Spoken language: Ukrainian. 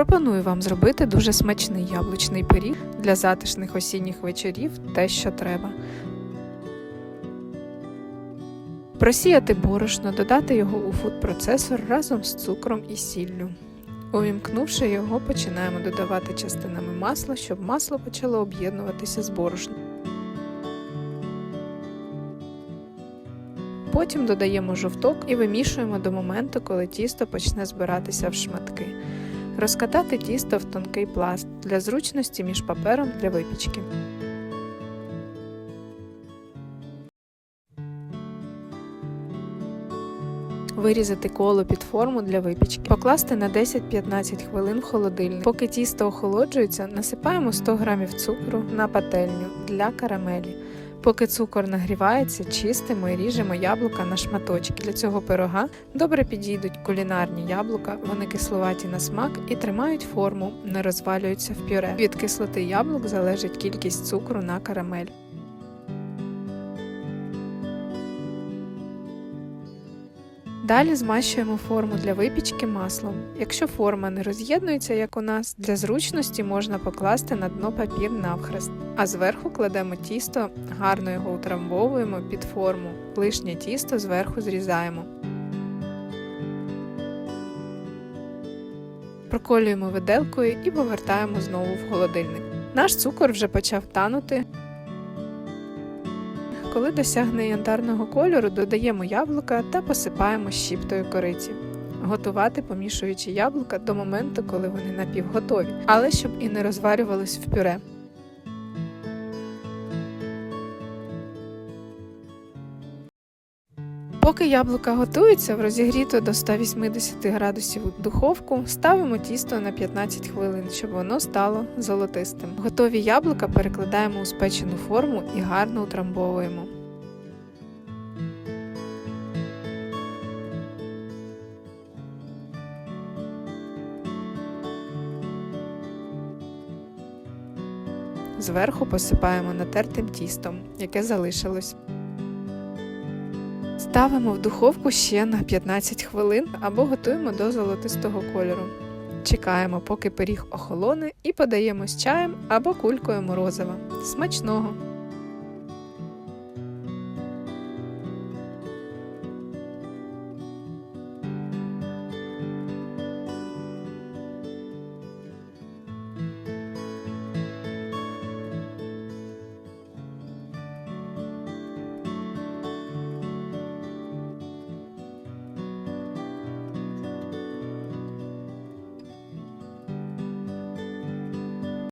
Пропоную вам зробити дуже смачний яблучний пиріг для затишних осінніх вечорів те, що треба. Просіяти борошно, додати його у фуд-процесор разом з цукром і сіллю. Увімкнувши його, починаємо додавати частинами масла, щоб масло почало об'єднуватися з борошном. Потім додаємо жовток і вимішуємо до моменту, коли тісто почне збиратися в шматки. Розкатати тісто в тонкий пласт для зручності між папером для випічки. Вирізати коло під форму для випічки. Покласти на 10-15 хвилин в холодильник. Поки тісто охолоджується, насипаємо 100 г цукру на пательню для карамелі. Поки цукор нагрівається, чистимо і ріжемо яблука на шматочки. Для цього пирога добре підійдуть кулінарні яблука, вони кисловаті на смак і тримають форму, не розвалюються в пюре. Від кислоти яблук залежить кількість цукру на карамель. Далі змащуємо форму для випічки маслом. Якщо форма не роз'єднується, як у нас, для зручності можна покласти на дно папір навхрест, а зверху кладемо тісто, гарно його утрамбовуємо під форму. Лишнє тісто зверху зрізаємо. Проколюємо виделкою і повертаємо знову в холодильник. Наш цукор вже почав танути. Коли досягне янтарного кольору, додаємо яблука та посипаємо щіптою кориці. Готувати помішуючи яблука до моменту, коли вони напівготові, але щоб і не розварювались в пюре. Поки яблука готуються, в розігріту до 180 градусів духовку ставимо тісто на 15 хвилин, щоб воно стало золотистим. Готові яблука перекладаємо у спечену форму і гарно утрамбовуємо. Зверху посипаємо натертим тістом, яке залишилось. Ставимо в духовку ще на 15 хвилин або готуємо до золотистого кольору. Чекаємо, поки пиріг охолоне, і подаємо з чаєм або кулькою морозива. Смачного!